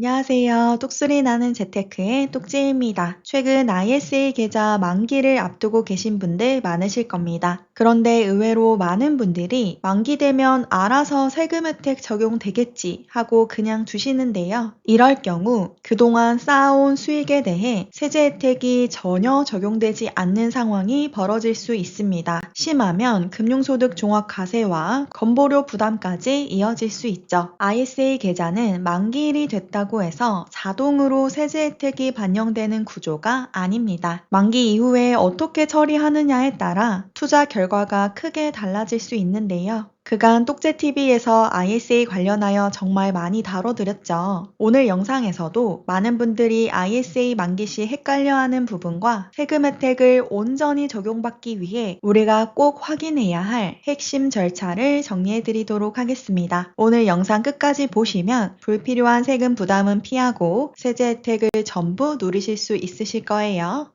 안녕하세요. 똑소리 나는 재테크의 똑지입니다. 최근 ISA 계좌 만기를 앞두고 계신 분들 많으실 겁니다. 그런데 의외로 많은 분들이 만기되면 알아서 세금 혜택 적용되겠지 하고 그냥 두시는데요. 이럴 경우 그동안 쌓아온 수익에 대해 세제 혜택이 전혀 적용되지 않는 상황이 벌어질 수 있습니다. 심하면 금융소득 종합 과세와 건보료 부담까지 이어질 수 있죠. ISA 계좌는 만기일이 됐다고 있다고 해서 자동으로 세제 혜택이 반영되는 구조가 아닙니다. 만기 이후에 어떻게 처리하느냐에 따라 투자 결과가 크게 달라질 수 있는데요. 그간 똑재TV에서 ISA 관련하여 정말 많이 다뤄드렸죠. 오늘 영상에서도 많은 분들이 ISA 만기 시 헷갈려하는 부분과 세금 혜택을 온전히 적용받기 위해 우리가 꼭 확인해야 할 핵심 절차를 정리해드리도록 하겠습니다. 오늘 영상 끝까지 보시면 불필요한 세금 부담은 피하고 세제 혜택을 전부 누리실 수 있으실 거예요.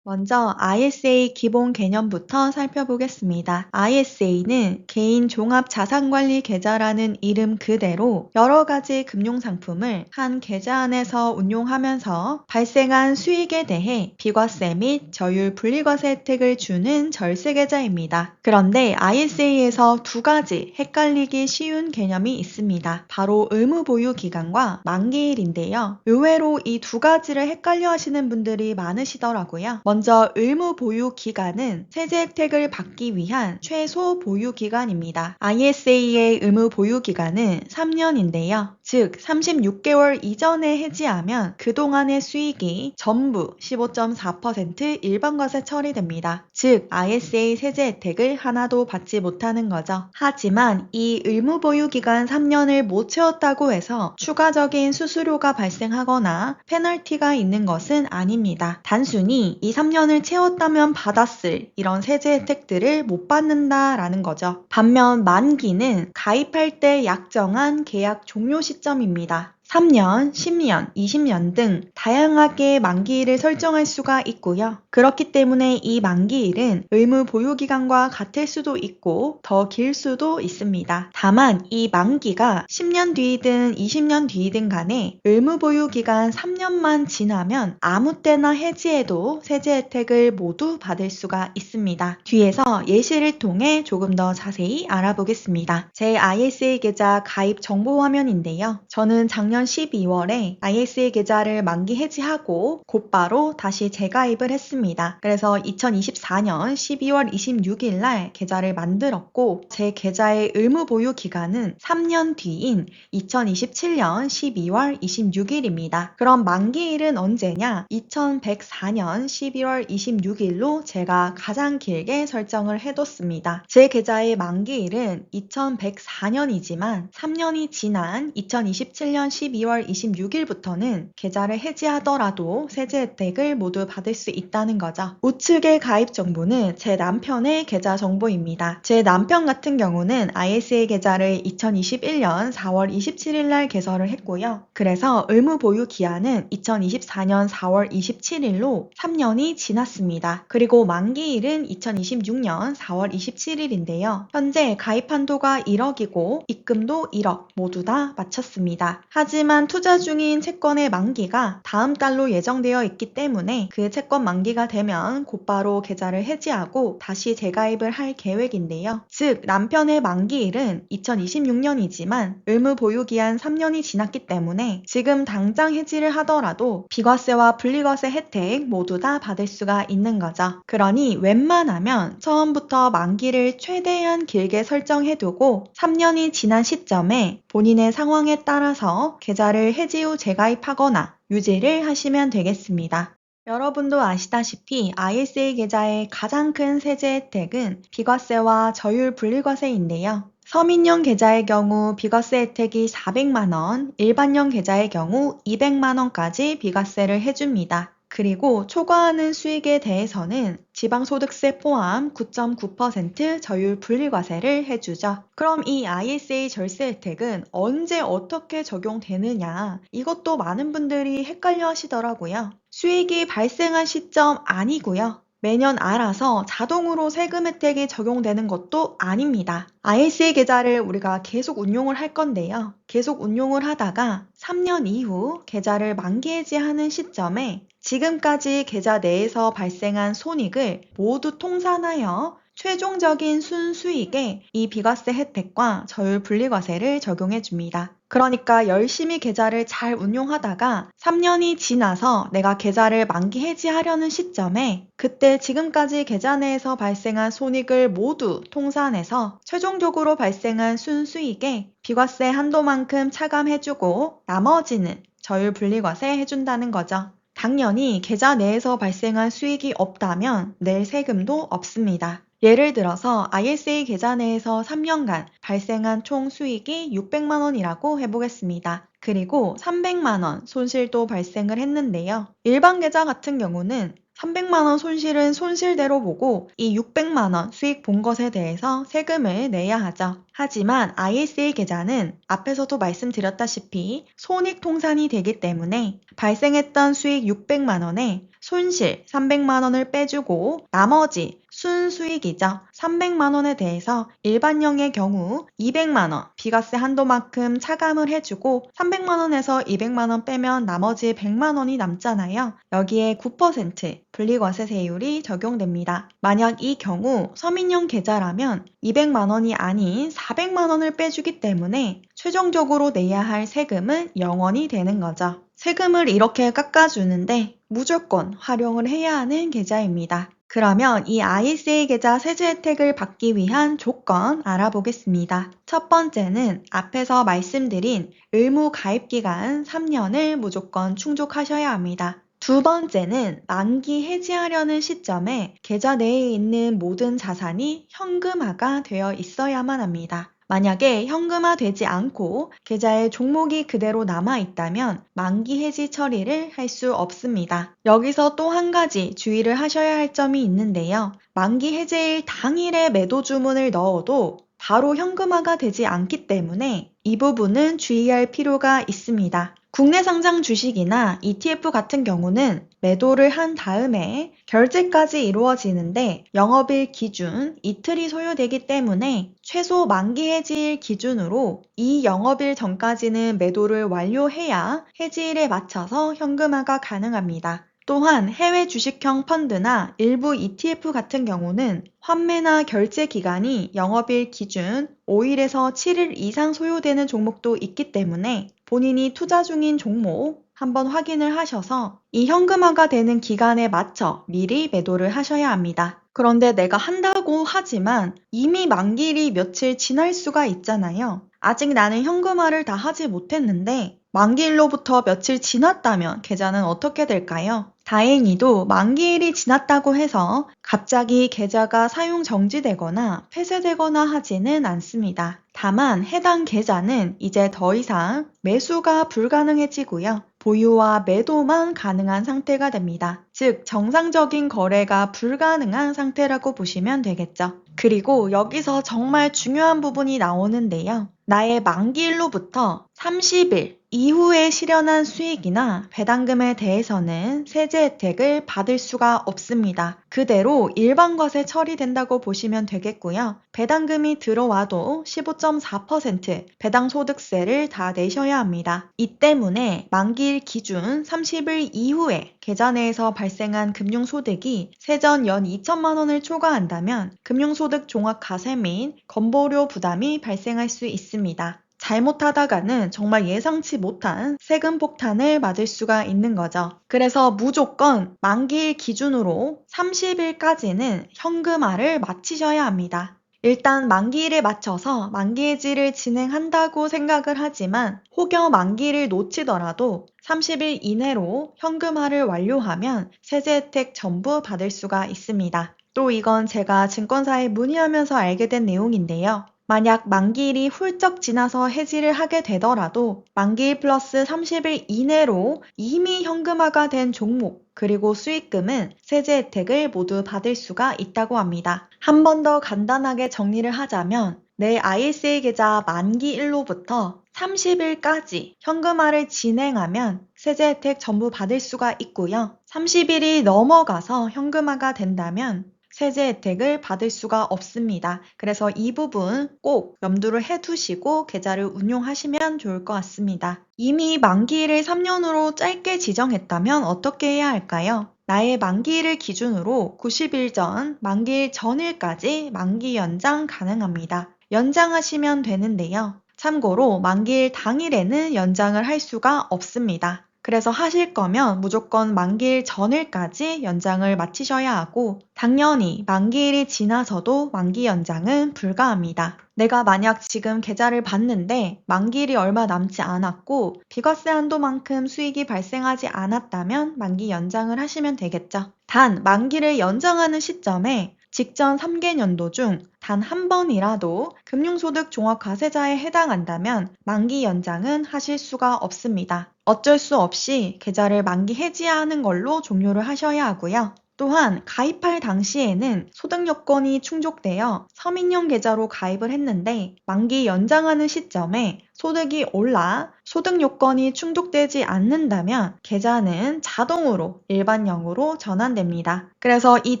먼저 ISA 기본 개념부터 살펴보겠습니다. ISA는 개인 종합 자산관리 계좌라는 이름 그대로 여러 가지 금융상품을 한 계좌 안에서 운용하면서 발생한 수익에 대해 비과세 및 저율 분리과세 혜택을 주는 절세 계좌입니다. 그런데 ISA에서 두 가지 헷갈리기 쉬운 개념이 있습니다. 바로 의무 보유 기간과 만기일인데요. 의외로 이 두 가지를 헷갈려 하시는 분들이 많으시더라고요. 먼저 의무 보유 기간은 세제 혜택을 받기 위한 최소 보유 기간입니다. ISA의 의무 보유 기간은 3년인데요. 즉 36개월 이전에 해지하면 그동안의 수익이 전부 15.4% 일반과세 처리됩니다. 즉 ISA 세제 혜택을 하나도 받지 못하는 거죠. 하지만 이 의무 보유 기간 3년을 못 채웠다고 해서 추가적인 수수료가 발생하거나 페널티가 있는 것은 아닙니다. 단순히 이 3 년을 채웠다면 받았을 이런 세제 혜택들을 못 받는다라는 거죠. 반면 만기는 가입할 때 약정한 계약 종료 시점입니다. 3년, 10년, 20년 등 다양하게 만기일을 설정할 수가 있고요. 그렇기 때문에 이 만기일은 의무 보유기간과 같을 수도 있고 더 길 수도 있습니다. 다만 이 만기가 10년 뒤이든 20년 뒤이든 간에 의무 보유기간 3년만 지나면 아무 때나 해지해도 세제 혜택을 모두 받을 수가 있습니다. 뒤에서 예시를 통해 조금 더 자세히 알아보겠습니다. 제 ISA 계좌 가입 정보 화면인데요. 저는 작년 12월에 ISA 계좌를 만기 해지하고 곧바로 다시 재가입을 했습니다. 그래서 2024년 12월 26일 날 계좌를 만들었고 제 계좌의 의무 보유 기간은 3년 뒤인 2027년 12월 26일입니다. 그럼 만기일은 언제냐? 2104년 12월 26일로 제가 가장 길게 설정을 해뒀습니다. 제 계좌의 만기일은 2104년이지만 3년이 지난 2027년 12월 12월 26일부터는 계좌를 해지하더라도 세제 혜택을 모두 받을 수 있다는 거죠. 우측의 가입 정보는 제 남편의 계좌 정보입니다. 제 남편 같은 경우는 ISA 계좌를 2021년 4월 27일 날 개설을 했고요. 그래서 의무 보유 기한은 2024년 4월 27일로 3년이 지났습니다. 그리고 만기일은 2026년 4월 27일인데요. 현재 가입 한도가 1억이고 입금도 1억 모두 다 마쳤습니다. 하지만 하지만 투자 중인 채권의 만기가 다음 달로 예정되어 있기 때문에 그 채권 만기가 되면 곧바로 계좌를 해지하고 다시 재가입을 할 계획인데요. 즉 남편의 만기일은 2026년이지만 의무 보유 기한 3년이 지났기 때문에 지금 당장 해지를 하더라도 비과세와 분리과세 혜택 모두 다 받을 수가 있는 거죠. 그러니 웬만하면 처음부터 만기를 최대한 길게 설정해두고 3년이 지난 시점에 본인의 상황에 따라서 계좌를 해지 후 재가입하거나 유지를 하시면 되겠습니다. 여러분도 아시다시피 ISA 계좌의 가장 큰 세제 혜택은 비과세와 저율 분리과세인데요. 서민형 계좌의 경우 비과세 혜택이 400만원, 일반형 계좌의 경우 200만원까지 비과세를 해줍니다. 그리고 초과하는 수익에 대해서는 지방소득세 포함 9.9% 저율 분리과세를 해주죠. 그럼 이 ISA 절세 혜택은 언제 어떻게 적용되느냐? 이것도 많은 분들이 헷갈려 하시더라고요. 수익이 발생한 시점 아니고요. 매년 알아서 자동으로 세금 혜택이 적용되는 것도 아닙니다. ISA 계좌를 우리가 계속 운용을 할 건데요. 계속 운용을 하다가 3년 이후 계좌를 만기 해지하는 시점에 지금까지 계좌 내에서 발생한 손익을 모두 통산하여 최종적인 순수익에 이 비과세 혜택과 저율 분리과세를 적용해 줍니다. 그러니까 열심히 계좌를 잘 운용하다가 3년이 지나서 내가 계좌를 만기 해지하려는 시점에 그때 지금까지 계좌 내에서 발생한 손익을 모두 통산해서 최종적으로 발생한 순수익에 비과세 한도만큼 차감해주고 나머지는 저율 분리과세 해준다는 거죠. 당연히 계좌 내에서 발생한 수익이 없다면 낼 세금도 없습니다. 예를 들어서 ISA 계좌 내에서 3년간 발생한 총 수익이 600만 원이라고 해보겠습니다. 그리고 300만 원 손실도 발생을 했는데요. 일반 계좌 같은 경우는 300만 원 손실은 손실대로 보고 이 600만 원 수익 본 것에 대해서 세금을 내야 하죠. 하지만 ISA 계좌는 앞에서도 말씀드렸다시피 손익 통산이 되기 때문에 발생했던 수익 600만 원에 손실 300만 원을 빼주고 나머지 순수익이죠. 300만 원에 대해서 일반형의 경우 200만 원 비과세 한도만큼 차감을 해주고 300만 원에서 200만 원 빼면 나머지 100만 원이 남잖아요. 여기에 9% 분리과세 세율이 적용됩니다. 만약 이 경우 서민형 계좌라면 200만 원이 아닌 400만 원을 빼주기 때문에 최종적으로 내야 할 세금은 0원이 되는 거죠. 세금을 이렇게 깎아주는데 무조건 활용을 해야 하는 계좌입니다. 그러면 이 ISA 계좌 세제 혜택을 받기 위한 조건 알아보겠습니다. 첫 번째는 앞에서 말씀드린 의무 가입 기간 3년을 무조건 충족하셔야 합니다. 두 번째는 만기 해지하려는 시점에 계좌 내에 있는 모든 자산이 현금화가 되어 있어야만 합니다. 만약에 현금화되지 않고 계좌에 종목이 그대로 남아 있다면 만기 해지 처리를 할 수 없습니다. 여기서 또 한 가지 주의를 하셔야 할 점이 있는데요. 만기 해제일 당일에 매도 주문을 넣어도 바로 현금화가 되지 않기 때문에 이 부분은 주의할 필요가 있습니다. 국내 상장 주식이나 ETF 같은 경우는 매도를 한 다음에 결제까지 이루어지는데 영업일 기준 이틀이 소요되기 때문에 최소 만기 해지일 기준으로 이 영업일 전까지는 매도를 완료해야 해지일에 맞춰서 현금화가 가능합니다. 또한 해외 주식형 펀드나 일부 ETF 같은 경우는 환매나 결제 기간이 영업일 기준 5일에서 7일 이상 소요되는 종목도 있기 때문에 본인이 투자 중인 종목 한번 확인을 하셔서 이 현금화가 되는 기간에 맞춰 미리 매도를 하셔야 합니다. 그런데 내가 한다고 하지만 이미 만기일이 며칠 지날 수가 있잖아요. 아직 나는 현금화를 다 하지 못했는데 만기일로부터 며칠 지났다면 계좌는 어떻게 될까요? 다행히도 만기일이 지났다고 해서 갑자기 계좌가 사용 정지되거나 폐쇄되거나 하지는 않습니다. 다만 해당 계좌는 이제 더 이상 매수가 불가능해지고요. 보유와 매도만 가능한 상태가 됩니다. 즉, 정상적인 거래가 불가능한 상태라고 보시면 되겠죠. 그리고 여기서 정말 중요한 부분이 나오는데요. 나의 만기일로부터 30일 이후에 실현한 수익이나 배당금에 대해서는 세제 혜택을 받을 수가 없습니다. 그대로 일반 것에 처리된다고 보시면 되겠고요. 배당금이 들어와도 15.4% 배당소득세를 다 내셔야 합니다. 이 때문에 만기일 기준 30일 이후에 계좌 내에서 발생한 금융소득이 세전 연 2천만 원을 초과한다면 금융소득 종합과세 및 건보료 부담이 발생할 수 있습니다. 잘못하다가는 정말 예상치 못한 세금 폭탄을 맞을 수가 있는 거죠. 그래서 무조건 만기일 기준으로 30일까지는 현금화를 마치셔야 합니다. 일단 만기일에 맞춰서 만기해지를 진행한다고 생각을 하지만 혹여 만기를 놓치더라도 30일 이내로 현금화를 완료하면 세제 혜택 전부 받을 수가 있습니다. 또 이건 제가 증권사에 문의하면서 알게 된 내용인데요. 만약 만기일이 훌쩍 지나서 해지를 하게 되더라도 만기일 플러스 30일 이내로 이미 현금화가 된 종목 그리고 수익금은 세제 혜택을 모두 받을 수가 있다고 합니다. 한 번 더 간단하게 정리를 하자면 내 ISA 계좌 만기일로부터 30일까지 현금화를 진행하면 세제 혜택 전부 받을 수가 있고요. 30일이 넘어가서 현금화가 된다면 세제 혜택을 받을 수가 없습니다. 그래서 이 부분 꼭 염두를 해 두시고 계좌를 운용하시면 좋을 것 같습니다. 이미 만기일을 3년으로 짧게 지정했다면 어떻게 해야 할까요? 나의 만기일을 기준으로 90일 전, 만기일 전일까지 만기 연장 가능합니다. 연장하시면 되는데요. 참고로 만기일 당일에는 연장을 할 수가 없습니다. 그래서 하실 거면 무조건 만기일 전일까지 연장을 마치셔야 하고 당연히 만기일이 지나서도 만기 연장은 불가합니다. 내가 만약 지금 계좌를 봤는데 만기일이 얼마 남지 않았고 비과세 한도만큼 수익이 발생하지 않았다면 만기 연장을 하시면 되겠죠. 단 만기를 연장하는 시점에 직전 3개년도 중 단 한 번이라도 금융소득 종합과세자에 해당한다면 만기 연장은 하실 수가 없습니다. 어쩔 수 없이 계좌를 만기 해지하는 걸로 종료를 하셔야 하고요. 또한 가입할 당시에는 소득 요건이 충족되어 서민형 계좌로 가입을 했는데 만기 연장하는 시점에 소득이 올라 소득 요건이 충족되지 않는다면 계좌는 자동으로 일반형으로 전환됩니다. 그래서 이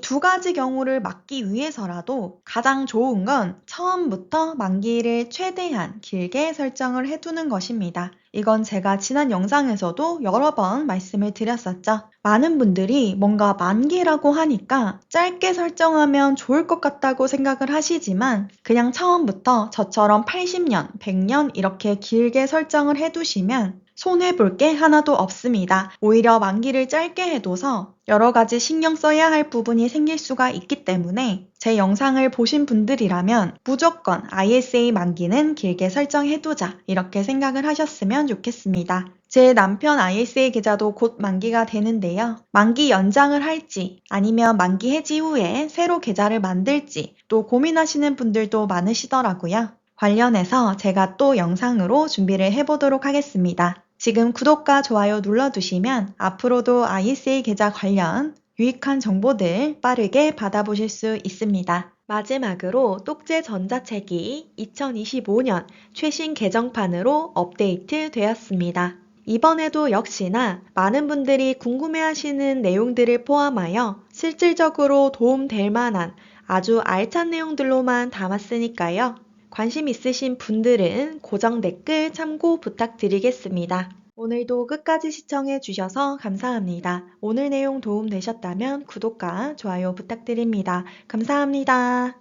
두 가지 경우를 막기 위해서라도 가장 좋은 건 처음부터 만기를 최대한 길게 설정을 해두는 것입니다. 이건 제가 지난 영상에서도 여러 번 말씀을 드렸었죠. 많은 분들이 뭔가 만기라고 하니까 짧게 설정하면 좋을 것 같다고 생각을 하시지만 그냥 처음부터 저처럼 80년, 100년 이렇게 길게 설정을 해두시면 손해볼 게 하나도 없습니다. 오히려 만기를 짧게 해둬서 여러 가지 신경 써야 할 부분이 생길 수가 있기 때문에 제 영상을 보신 분들이라면 무조건 ISA 만기는 길게 설정해두자 이렇게 생각을 하셨으면 좋겠습니다. 제 남편 ISA 계좌도 곧 만기가 되는데요. 만기 연장을 할지 아니면 만기 해지 후에 새로 계좌를 만들지 또 고민하시는 분들도 많으시더라고요. 관련해서 제가 또 영상으로 준비를 해보도록 하겠습니다. 지금 구독과 좋아요 눌러두시면 앞으로도 ISA 계좌 관련 유익한 정보들 빠르게 받아보실 수 있습니다. 마지막으로 똑제 전자책이 2025년 최신 개정판으로 업데이트 되었습니다. 이번에도 역시나 많은 분들이 궁금해하시는 내용들을 포함하여 실질적으로 도움될 만한 아주 알찬 내용들로만 담았으니까요. 관심 있으신 분들은 고정 댓글 참고 부탁드리겠습니다. 오늘도 끝까지 시청해 주셔서 감사합니다. 오늘 내용 도움 되셨다면 구독과 좋아요 부탁드립니다. 감사합니다.